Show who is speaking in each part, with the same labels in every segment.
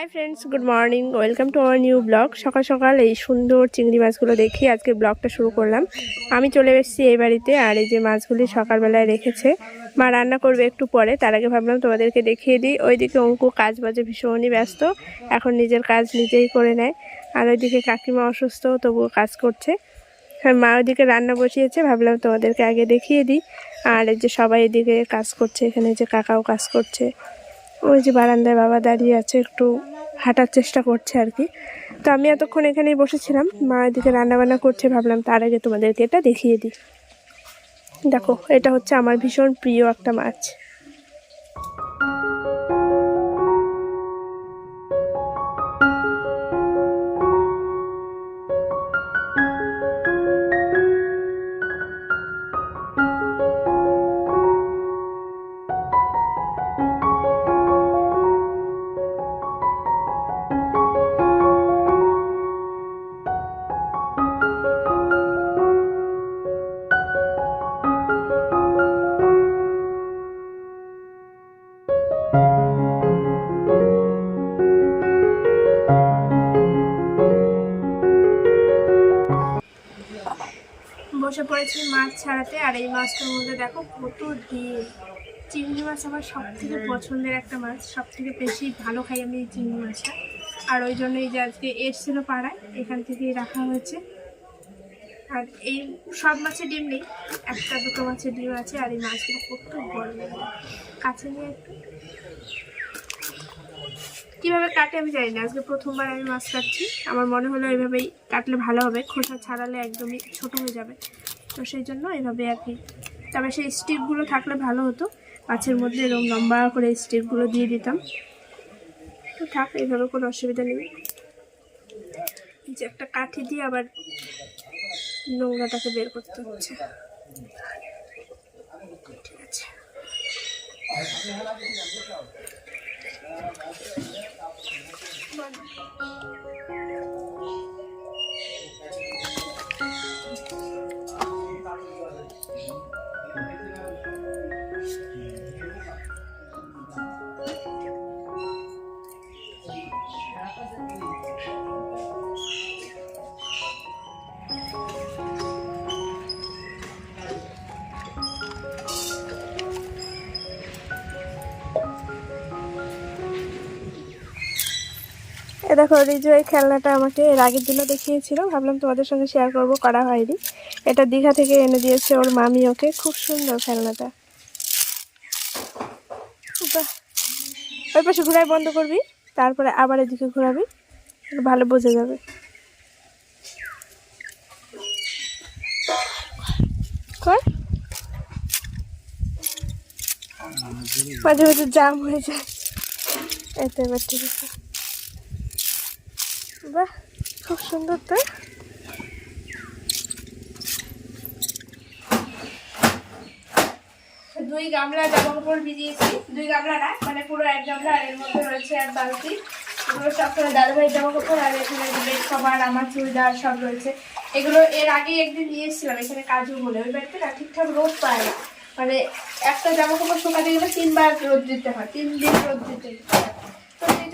Speaker 1: Hi friends good morning welcome to our new vlog সকাল সকাল এই সুন্দর চিংড়ি মাছগুলো দেখি আজকে ব্লগটা শুরু করলাম। আমি চলে এসেছি এই বাড়িতে আর এই যে মাছগুলি সকালবেলায় রেখেছে। মা রান্না করবে একটু পরে, তার আগে ভাবলাম তোমাদেরকে দেখিয়ে দিই। ওইদিকে অঙ্কু কাজ বাজে ভীষণই ব্যস্ত, এখন নিজের কাজ নিজেই করে নেয়। আর ওইদিকে কাকিমা অসুস্থ, তবুও কাজ করছে। হ্যাঁ মা ওইদিকে রান্না বসিয়েছে, ভাবলাম তোমাদেরকে আগে দেখিয়ে দিই। আর এই যে সবাই এদিকে কাজ করছে, এখানে যে কাকাও কাজ করছে। ওই যে বারান্দায় বাবা দাঁড়িয়ে আছে, একটু হাঁটার চেষ্টা করছে আর কি। তো আমি এতক্ষণ এখানেই বসেছিলাম, মা এদিকে রান্নাবান্না করছে, ভাবলাম তার আগে তোমাদেরকে এটা দেখিয়ে দিই। দেখো, এটা হচ্ছে আমার ভীষণ প্রিয় একটা মাছ। বসে পড়েছি মাছ ছাড়াতে, আর এই মাছটার মধ্যে দেখো কত ডিম। চিংড়ি মাছ আমার সব থেকে পছন্দের একটা মাছ সব থেকে বেশি ভালো খাই আমি এই চিংড়ি মাছটা। আর ওই জন্য এই যে আজকে এসছিল পাড়ায়, এখান থেকেই রাখা হয়েছে। আর এই সব মাছের ডিম নেই, একটা দুটো মাছের ডিম আছে, আর এই মাছগুলো কত বড়। কাছে নিয়ে একটু। কীভাবে কাটে আমি জানি না। আজকে প্রথমবার আমি মাছ কাটছি। আমার মনে হলো এইভাবেই কাটলে ভালো হবে। খোসা ছাড়ালে একদমই ছোট হয়ে যাবে। তো সেই জন্য এইভাবে আর কি। তবে সেই স্টিকগুলো থাকলে ভালো হতো। মাছের মধ্যে এরকম লম্বা করে স্টিকগুলো দিয়ে দিতাম। তো থাক এইভাবে কোনো অসুবিধা নেই। যে একটা কাঠি দিয়ে আবার নোংরাটাকে বের করতে হচ্ছে। ঠিক আছে। Thank you. এ দেখো রিজু এই খেলনাটা আমাকে এর আগের দিনও দেখিয়েছিল। ভাবলাম তোমাদের সঙ্গে শেয়ার করব, করা হয়নি। এটা দীঘা থেকে এনে দিয়েছে ওর মামি ওকে। খুব সুন্দর খেলনাটা। ওই পাশে ঘুরাই বন্ধ করবি, তারপরে আবার এদিকে ঘোরাবি, ভালো বোঝা যাবে। মাঝে মাঝে জাম হয়ে যায়। এতে এবার ঠিক আছে। বাহ খুব সুন্দর তো। দুই গামলা জামা কাপড় ভিজিয়েছি। দুই গামলা না মানে পুরো এক গামলা আর এর মধ্যে রয়েছে এক বালতি। এগুলো সব করে দাদা ভাই জামা কাপড় আর এখানে বেড কভার আমার চুড়িদার সব রয়েছে। এগুলো এর আগে একদিন নিয়ে এসেছিলাম এখানে কাজু বলে। ওই বাড়িতে না ঠিকঠাক রোদ পায় না। মানে একটা জামা কাপড় শুকাতে গেলে তিনবার রোদ দিতে হয়, তিন দিন রোদ দিতে হয়।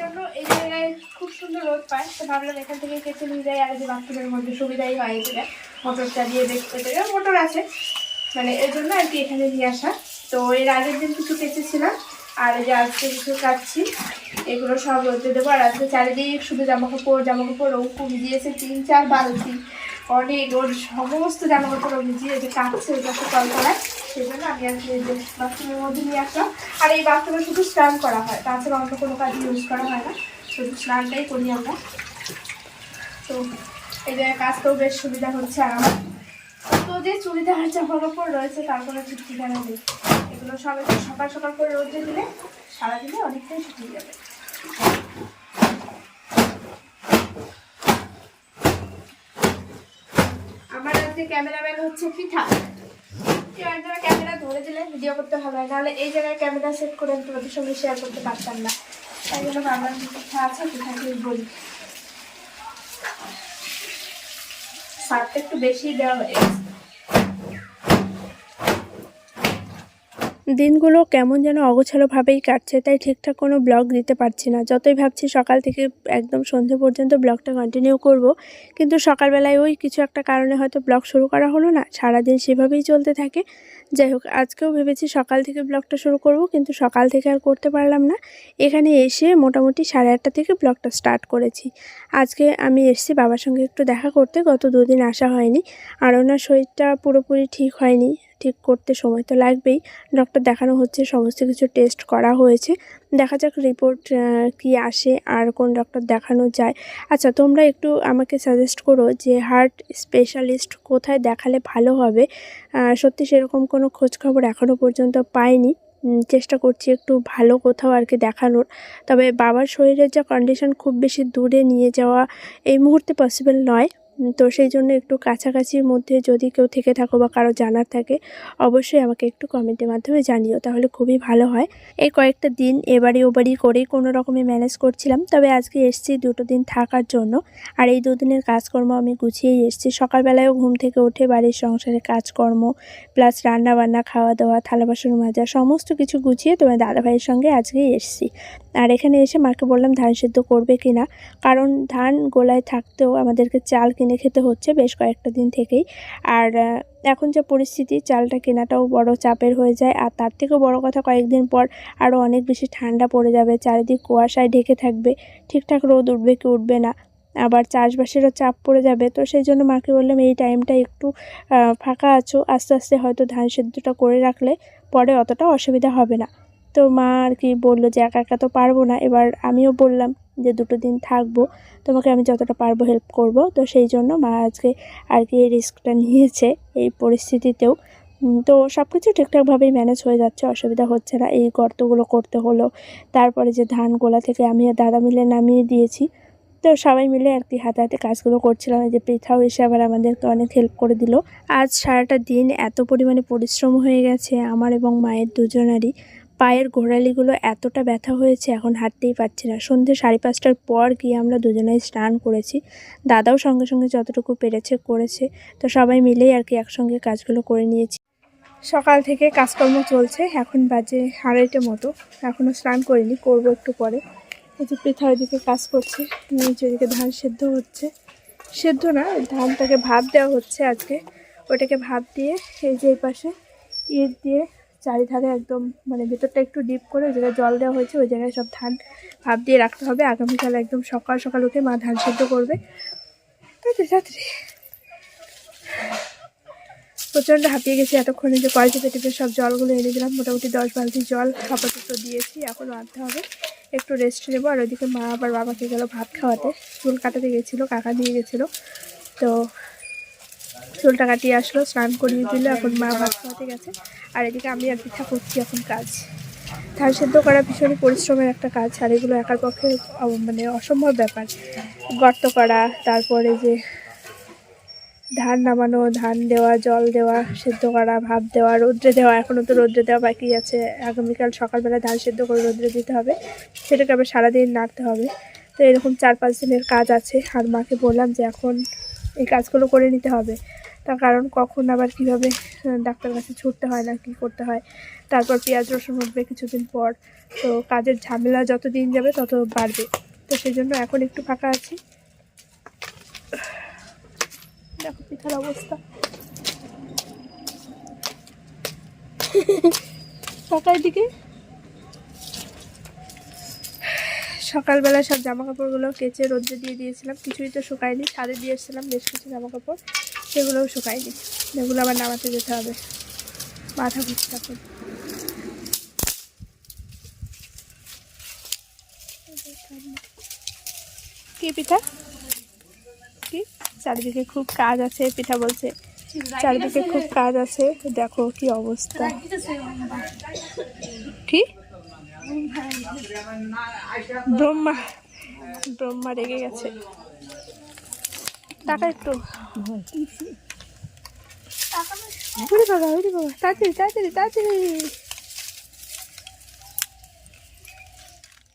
Speaker 1: জন্য এই জায়গায় খুব সুন্দর রোদ পায়, তো ভাবলাম এখান থেকে কেটে নিয়ে যাই, আর যে বাথরুমের মধ্যে সুবিধাই হয় এই মোটর চালিয়ে দেখতে পেরে মোটর আছে। মানে এর জন্য আর কি এখানে নিয়ে আসা। তো এর আগের দিন কিছু কেটেছিলাম, আর যে আজকে কিছু কাটছি, এগুলো সব রোদে দেবো। আর আজকে চারিদিক শুধু জামা কাপড় ও কমিয়ে দিয়েছে তিন চার বালতি। অনেক, ওর সমস্ত জামা কাপড় ও ভিজিয়ে যে ওই পাশে কল করায়। সেই জন্য আমি আর কি এই বাথরুমের মধ্যে নিয়ে আসলাম। আর এই বাথরুমে শুধু স্নান করা হয়। তাছাড়া অন্য কোনো কাজ ইউজ করা হয় না। শুধু স্নানটাই করি আমরা। তো এই জায়গায় কাজটাও বেশ সুবিধা হচ্ছে আর আমার। তো যে চুড়িদার জামা কাপড় রয়েছে, তার কোনো ঠিক ঠিকানা নেই। এগুলো সব একটু সকাল সকাল করে রোদে দিলে সারাদিনে অনেকটাই শুকিয়ে যাবে আমার আজকে ক্যামেরাম্যান হচ্ছে পিঠা। একজনের ক্যামেরা ধরে দিলে ভিডিও করতে হবে, নাহলে এই জায়গায় ক্যামেরা সেট করে আমি তোমাদের সঙ্গে শেয়ার করতে পারতাম না। তাই জন্য আমার পিঠা আছে পিঠাকে বলি। সারটা একটু বেশি দেওয়া হয়ে গেছে। দিনগুলো কেমন যেন অগোছালোভাবেই কাটছে, তাই ঠিকঠাক কোনো ব্লগ দিতে পারছি না। যতই ভাবছি সকাল থেকে একদম সন্ধে পর্যন্ত ব্লগটা কন্টিনিউ করব, কিন্তু সকালবেলায় ওই কিছু একটা কারণে হয়তো ব্লগ শুরু করা হলো না, সারাদিন সেভাবেই চলতে থাকে। যাই হোক, আজকেও ভেবেছি সকাল থেকে ব্লগটা শুরু করব, কিন্তু সকাল থেকে আর করতে পারলাম না। এখানে এসে মোটামুটি সাড়ে আটটা থেকে ব্লগটা স্টার্ট করেছি। আজকে আমি এসেছি বাবার সঙ্গে একটু দেখা করতে, গত দুদিন আসা হয়নি। আর ওনার শরীরটা পুরোপুরি ঠিক হয়নি। ঠিক করতে সময় তো লাগবেই। ডক্টর দেখানো হচ্ছে, সমস্ত কিছু টেস্ট করা হয়েছে। দেখা যাক রিপোর্ট কি আসে আর কোন ডক্টর দেখানো যায়। আচ্ছা তোমরা একটু আমাকে সাজেস্ট করো যে হার্ট স্পেশালিস্ট কোথায় দেখালে ভালো হবে। সত্যি সেরকম কোনো খোঁজখবর এখনও পর্যন্ত পাইনি। চেষ্টা করছি একটু ভালো কোথাও আর কি দেখানোর। তবে বাবার শরীরের যা কন্ডিশন খুব বেশি দূরে নিয়ে যাওয়া এই মুহূর্তে পসিবল নয়। তো সেই জন্য একটু কাছাকাছির মধ্যে যদি কেউ থেকে থাকো বা কারও জানার থাকে, অবশ্যই আমাকে একটু কমেন্টের মাধ্যমে জানিও, তাহলে খুবই ভালো হয়। এই কয়েকটা দিন এবারে ওবারই করেই কোনো রকমে ম্যানেজ করছিলাম, তবে আজকে এসেছি দুটো দিন থাকার জন্য। আর এই দুদিনের কাজকর্ম আমি গুছিয়েই এসেছি। সকালবেলায়ও ঘুম থেকে উঠে বাড়ির সংসারে কাজকর্ম প্লাস রান্না বান্না খাওয়া দাওয়া থালা বাসন মাজা, সমস্ত কিছু গুছিয়ে তোমার দাদাভাইয়ের সঙ্গে আজকেই এসেছি। আর এখানে এসে মাকে বললাম, ধান সেদ্ধ করবে কিনা? কারণ ধান গোলায় থাকতেও আমাদেরকে চাল কিনে খেতে হচ্ছে বেশ কয়েকটা দিন থেকেই। আর এখন যে পরিস্থিতি, চালটা কেনাটাও বড় চাপের হয়ে যায়। আর তার থেকেও বড় কথা, কয়েকদিন পর আরও অনেক বেশি ঠান্ডা পড়ে যাবে, চারিদিক কুয়াশায় ঢেকে থাকবে। ঠিকঠাক রোদ উঠবে কি উঠবে না। আবার চাষবাসেরও চাপ পড়ে যাবে। তো সেই জন্য মাকে বললাম, এই টাইমটা একটু ফাঁকা আছো। আস্তে আস্তে হয়তো ধান সেদ্ধটা করে রাখলে পরে অতটা অসুবিধা হবে না। তো মা আর কি বলল যে একা একা তো পারব না। এবার আমিও বললাম যে দুটো দিন থাকব, তোমাকে আমি যতটা পারব হেল্প করব। তো সেই জন্য মা আজকে আর কি এই রিস্কটা নিয়েছে এই পরিস্থিতিতেও। তো সব কিছু ঠিকঠাকভাবেই ম্যানেজ হয়ে যাচ্ছে, অসুবিধা হচ্ছে না। এই গর্তগুলো করতে হলো, তারপরে যে ধান গোলা থেকে আমি আর দাদা মিলে নামিয়ে দিয়েছি। তো সবাই মিলে আর কি হাতে হাতে কাজগুলো করছিলাম। এই যে পৃথাও এসে আবার আমাদেরকে অনেক হেল্প করে দিল। আজ সারাটা দিন এত পরিমাণে পরিশ্রম হয়ে গেছে আমার এবং মায়ের দুজনারই। পায়ের গোড়ালিগুলো এতটা ব্যথা হয়েছে, এখন হাঁটতেই পারছি না। সন্ধ্যে সাড়ে পাঁচটার পর গিয়ে আমরা দুজনেই স্নান করেছি। দাদাও সঙ্গে সঙ্গে যতটুকু পেরেছে করেছে। তো সবাই মিলেই আর কি একসঙ্গে কাজগুলো করে নিয়েছি। সকাল থেকে কাজকর্ম চলছে, এখন বাজে আড়াইটে মতো। এখনও স্নান করিনি, করব একটু পরে। এই যে পৃথা ওইদিকে কাজ করছে, নিচে ওইদিকে ধান সেদ্ধ হচ্ছে। সেদ্ধ না, ধানটাকে ভাব দেওয়া হচ্ছে আজকে। ওটাকে ভাব দিয়ে এই যে এই পাশে ইট দিয়ে চারিধারে একদম মানে ভেতরটা একটু ডিপ করে, ওই জায়গায় জল দেওয়া হয়েছে, ওই জায়গায় সব ধান ভাপ দিয়ে রাখতে হবে। আগামীকাল একদম সকাল সকাল উঠে মা ধান সেদ্ধ করবে। তাড়াতাড়ি প্রচণ্ড হাঁপিয়ে গেছি এতক্ষণে যে চেপে টেপে সব জলগুলো এনে দিলাম। মোটামুটি দশ বালতি জল আপাতত দিয়েছি এখন আনতে হবে। একটু রেস্ট নেব, আর ওইদিকে মা আবার বাবাকে গেল ভাত খাওয়াতে। চুল কাটাতে গেছিল, কাকা দিয়ে গেছিল। তো চুলটা কাটিয়ে আসলো, স্নান করিয়ে দিল, এখন মা ভাত খাওয়াতে গেছে। আর এদিকে আমি আর পিঠা করছি এখন কাজ। ধান সেদ্ধ করা ভীষণই পরিশ্রমের একটা কাজ, আর এগুলো একার পক্ষে মানে অসম্ভব ব্যাপার। গর্ত করা, তারপরে যে ধান নামানো, ধান দেওয়া, জল দেওয়া, সেদ্ধ করা ভাব দেওয়া, রোদ্রে দেওয়া এখনও তো রোদ্রে দেওয়া বাকি আছে। আগামীকাল সকালবেলা ধান সেদ্ধ করে রোদ্রে দিতে হবে। সেটাকে আবার সারাদিন নাড়তে হবে। তো এরকম চার পাঁচ দিনের কাজ আছে। আর মাকে বললাম যে এখন এই কাজগুলো করে নিতে হবে। তার কারণ কখন আবার কীভাবে ডাক্তার কাছে ছুটতে হয় না, কী করতে হয়। তারপর পেঁয়াজ, রসুন উঠবে কিছুদিন পর। তো কাজের ঝামেলা যত দিন যাবে তত বাড়বে। তো সেই জন্য এখন একটু ফাঁকা আছি। দেখো পিঠার অবস্থা। সকালের দিকে সকালবেলা সব জামা কাপড়গুলো কেচে রোদ্রে দিয়ে দিয়েছিলাম। কিছুই তো শুকায়নি, ছাদে দিয়ে এসেছিলাম বেশ কিছু জামা কাপড় সেগুলোও শুকায়নি এগুলো আবার নামাতে যেতে হবে। মাথা ঘুরতে এখন কি পিঠা? কি? চারিদিকে খুব কাজ আছে, পিঠা বলছে। চারিদিকে খুব কাজ আছে। দেখো কি অবস্থা। কি? ব্রহ্মা ব্রহ্মা রেগে গেছে। টাকা একটু। ওরে বাবা ওরে বাবা তাড়াতাড়ি তাড়াতাড়ি তাড়াতাড়ি।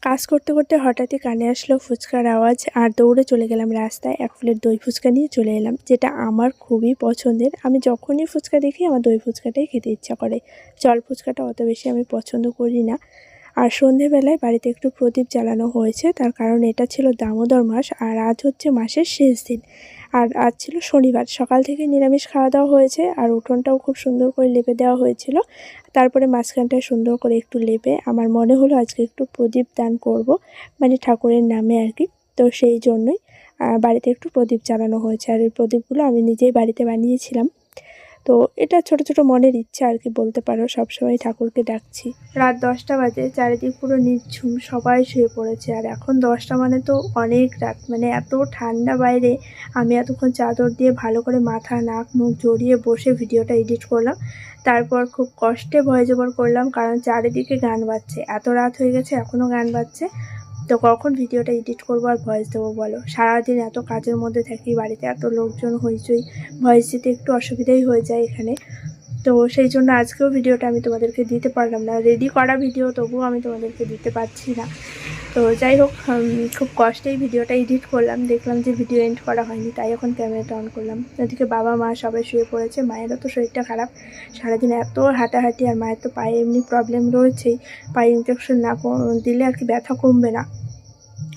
Speaker 1: কাজ করতে করতে হঠাৎই কানে আসলো ফুচকার আওয়াজ আর দৌড়ে চলে গেলাম রাস্তায় এক প্লেট দই ফুচকা নিয়ে চলে এলাম যেটা আমার খুবই পছন্দের। আমি যখনই ফুচকা দেখি আমার দই ফুচকাটাই খেতে ইচ্ছা করে। জল ফুচকাটা অত বেশি আমি পছন্দ করি না। আর সন্ধেবেলায় বাড়িতে একটু প্রদীপ জ্বালানো হয়েছে তার কারণ এটা ছিল দামোদর মাস আর আজ হচ্ছে মাসের শেষ দিন। আর আজ ছিল শনিবার। সকাল থেকে নিরামিষ খাওয়া দাওয়া হয়েছে আর উঠোনটাও খুব সুন্দর করে লেপে দেওয়া হয়েছিল। তারপরে মাঝখানটায় সুন্দর করে একটু লেপে আমার মনে হলো আজকে একটু প্রদীপ দান করব মানে ঠাকুরের নামে আর কি। তো সেই জন্যই বাড়িতে একটু প্রদীপ চালানো হয়েছে। আর এই প্রদীপগুলো আমি নিজেই বাড়িতে বানিয়েছিলাম। তো এটা ছোট ছোট মনের ইচ্ছা আর কি বলতে পারো, সবসময় ঠাকুরকে ডাকছি। রাত দশটা বাজে, চারিদিক পুরো নিঝুম সবাই শুয়ে পড়েছে। আর এখন দশটা মানে তো অনেক রাত মানে এত ঠান্ডা বাইরে, আমি এতক্ষণ চাদর দিয়ে ভালো করে মাথা, নাক, মুখ জড়িয়ে বসে ভিডিওটা এডিট করলাম। তারপর খুব কষ্টে ভয় জবর করলাম, কারণ চারিদিকে গান বাজছে। এত রাত হয়ে গেছে এখনও গান বাজছে। তো কখন ভিডিওটা এডিট করব আর ভয়েস দেবো বলো? সারাদিন এত কাজের মধ্যে থাকি, বাড়িতে এত লোকজন হইচই ভয়েস দিতে একটু অসুবিধাই হয়ে যায় এখানে। তো সেই জন্য আজকেও ভিডিওটা আমি তোমাদেরকে দিতে পারলাম না। রেডি করা ভিডিও তবুও আমি তোমাদেরকে দিতে পারছি না। তো যাই হোক খুব কষ্টেই ভিডিওটা এডিট করলাম, দেখলাম যে ভিডিও এন্ড করা হয়নি, তাই এখন ক্যামেরাটা অন করলাম। ওদিকে বাবা, মা সবাই শুয়ে পড়েছে, মায়েরও তো শরীরটা খারাপ। সারাদিন এত হাঁটাহাঁটি, আর মায়ের তো পায়ে এমনি প্রবলেম রয়েছেই, পায়ে ইনজেকশন না দিলে আর কি ব্যথা কমবে না।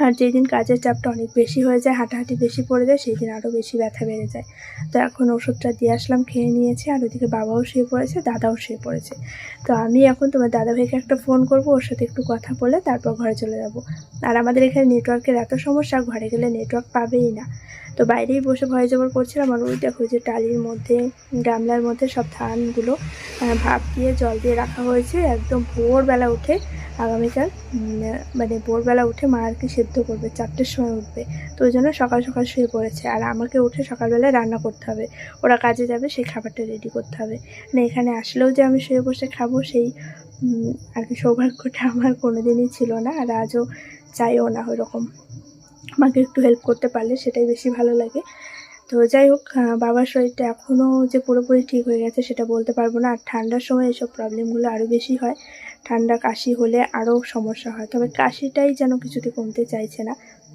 Speaker 1: আর যেদিন কাজের চাপটা অনেক বেশি হয়ে যায়, হাঁটাহাঁটি বেশি পড়ে যায় সেই দিন আরও বেশি ব্যথা বেড়ে যায়। তো এখন ওষুধটা দিয়ে আসলাম, খেয়ে নিয়েছে, আর ওদিকে বাবাও শুয়ে পড়েছে, দাদাও শুয়ে পড়েছে। তো আমি এখন তোমার দাদাভাইকে একটা ফোন করব, ওর সাথে একটু কথা বলে তারপর ঘরে চলে যাব। আর আমাদের এখানে নেটওয়ার্কের এত সমস্যা, ঘরে গেলে নেটওয়ার্ক পাবেই না। তো বাইরেই বসে ভয় জবর করছিলাম আর ওই দেখো যে টালির মধ্যে, গামলার মধ্যে সব ধানগুলো ভাপ দিয়ে, জল দিয়ে রাখা হয়েছে। একদম ভোরবেলা উঠে আগামীকাল মানে ভোরবেলা উঠে মা আর কি সেদ্ধ করবে, চারটের সময় উঠবে। তো ওই জন্য সকাল সকাল শুয়ে পড়েছে। আর আমাকে উঠে সকালবেলায় রান্না করতে হবে। ওরা কাজে যাবে, সেই খাবারটা রেডি করতে হবে। মানে এখানে আসলেও যে আমি শুয়ে বসে খাব, সেই আর কি সৌভাগ্যটা আমার কোনোদিনই ছিল না। আর আজও চাইও না ওরকম আমাকে একটু হেল্প করতে পারলে সেটাই বেশি ভালো লাগে। তো যাই হোক বাবার শরীরটা এখনও যে পুরোপুরি ঠিক হয়ে গেছে সেটা বলতে পারব না। আর ঠান্ডার সময় এসব প্রবলেমগুলো আরও বেশি হয়। ঠান্ডা কাশি হলে আরও সমস্যা হয়। তবে কাশিটাই যেন কিছুতে কমতে চাইছে না।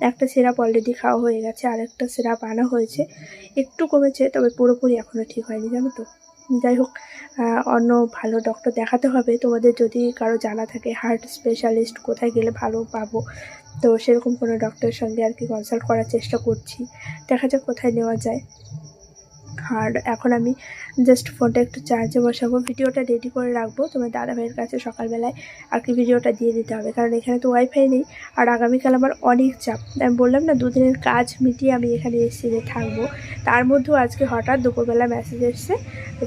Speaker 1: একটা সিরাপ অলরেডি খাওয়া হয়ে গেছে আর একটা সিরাপ আনা হয়েছে। একটু কমেছে, তবে পুরোপুরি এখনও ঠিক হয়নি, জানো তো। যাই হোক অন্য ভালো ডক্টর দেখাতে হবে। তোমাদের যদি কারও জানা থাকে হার্ট স্পেশালিস্ট কোথায় গেলে ভালো পাবো? তো সেরকম কোনো ডক্টরের সঙ্গে আর কি কনসাল্ট করার চেষ্টা করছি। দেখা যাক কোথায় নেওয়া যায়। আর এখন আমি জাস্ট ফোনটা একটু চার্জে বসাবো। ভিডিওটা রেডি করে রাখব। তোমার দাদাভাইয়ের কাছে সকালবেলায় আর কি ভিডিওটা দিয়ে দিতে হবে। কারণ এখানে তো ওয়াইফাই নেই। আর আগামীকাল আমার অনেক চাপ। আমি বললাম না, দুদিনের কাজ মিটিয়ে আমি এখানে এসেছি যে থাকব। তার মধ্যেও আজকে হঠাৎ দুপুরবেলা মেসেজ এসছে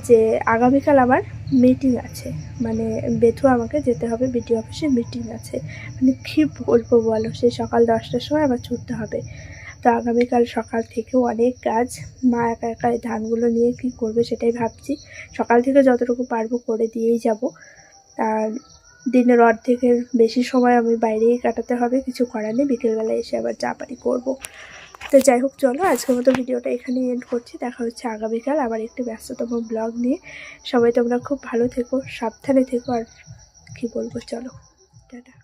Speaker 1: যে, আগামীকাল আমার মিটিং আছে। মানে বেথু আমাকে যেতে হবে বিডিও অফিসে মিটিং আছে। মানে কী বলব বলো? সেই সকাল দশটার সময় আবার ছুটতে হবে। তো আগামীকাল সকাল থেকেও অনেক কাজ মা একা একা ধানগুলো নিয়ে কী করবে সেটাই ভাবছি। সকাল থেকে যতটুকু পারব করে দিয়েই যাব। আর দিনের অর্ধেকের বেশি সময় আমি বাইরেই কাটাতে হবে, কিছু করার নেই। বিকেলবেলা এসে আবার যা পারি করব। তো যাই হোক, চলো আজকের মতো ভিডিওটা এখানেই এন্ড করছি। দেখা হচ্ছে আগামীকাল আবার একটি ব্যস্ততম ব্লগ নিয়ে। সবাই তোমরা খুব ভালো থেকো, সাবধানে থেকো, আর কী বলব, চলো, টাটা।